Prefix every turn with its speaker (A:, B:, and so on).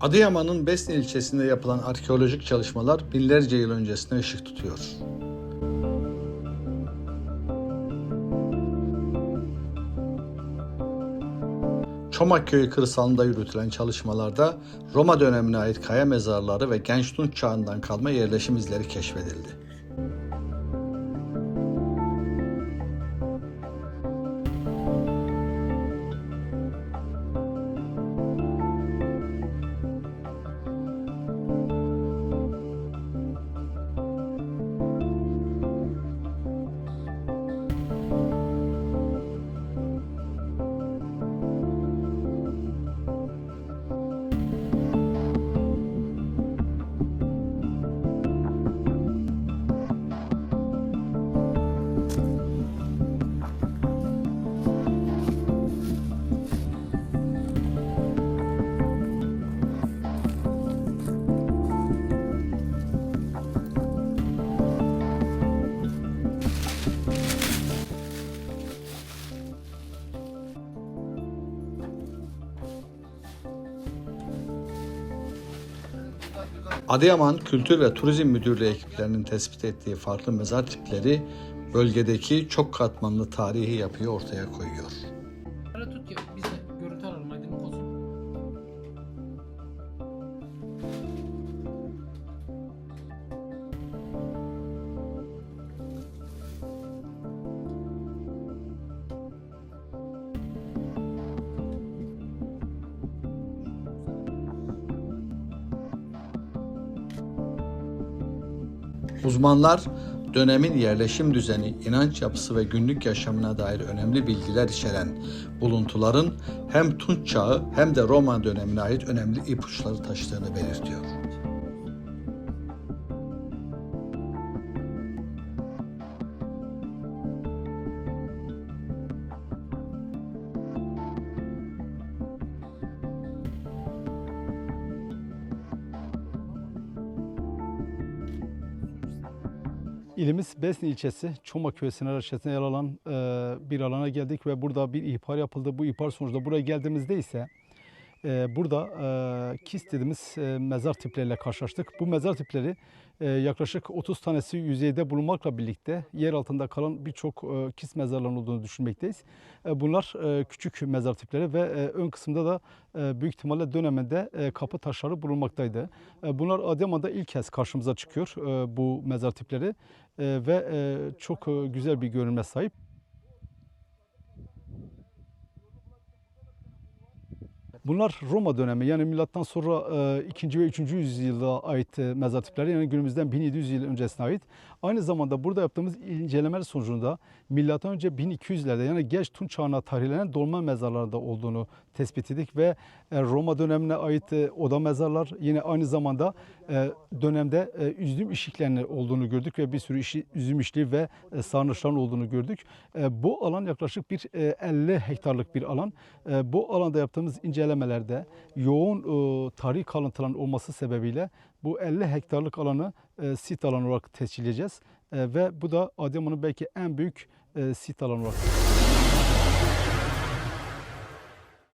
A: Adıyaman'ın Besni ilçesinde yapılan arkeolojik çalışmalar binlerce yıl öncesine ışık tutuyor. Çomak Köyü kırsalında yürütülen çalışmalarda Roma dönemine ait kaya mezarları ve Genç Tunç çağından kalma yerleşim izleri keşfedildi. Adıyaman Kültür ve Turizm Müdürlüğü ekiplerinin tespit ettiği farklı mezar tipleri bölgedeki çok katmanlı tarihi yapıyı ortaya koyuyor. Uzmanlar dönemin yerleşim düzeni, inanç yapısı ve günlük yaşamına dair önemli bilgiler içeren buluntuların hem Tunç çağı hem de Roma dönemine ait önemli ipuçları taşıdığını belirtiyor.
B: İlimiz Besni ilçesi Çomak Köyü sınır yer alan e, bir alana geldik ve burada bir ihbar yapıldı. Bu ihbar sonucunda buraya geldiğimizde ise burada e, kis dediğimiz e, mezar tipleriyle karşılaştık. Bu mezar tipleri e, yaklaşık 30 tanesi yüzeyde bulunmakla birlikte yer altında kalan birçok e, kis mezarların olduğunu düşünmekteyiz. Bunlar küçük mezar tipleri ve ön kısımda da büyük ihtimalle döneminde kapı taşları bulunmaktaydı. Bunlar Adıyaman'da ilk kez karşımıza çıkıyor bu mezar tipleri ve çok güzel bir görünüme sahip. Bunlar Roma dönemi yani milattan sonra e, 2. ve 3. yüzyılda ait e, mezar tipleri yani günümüzden 1700 yıl öncesine ait. Aynı zamanda burada yaptığımız incelemeler sonucunda milattan önce 1200'lerde yani geç Tunç çağına tarihlenen dolma mezarlarda olduğunu tespit ettik ve e, Roma dönemine ait e, oda mezarlar yine aynı zamanda e, dönemde üzüm işiklerinin olduğunu gördük ve bir sürü işi, üzüm işliği ve sarnıçların olduğunu gördük. Bu alan yaklaşık bir e, 50 hektarlık bir alan. Bu alanda yaptığımız incelemelerde yoğun tarih kalıntıların olması sebebiyle bu 50 hektarlık alanı sit alanı olarak tescilleyeceğiz. Ve bu da Adıyaman'ın belki en büyük sit alanı olarak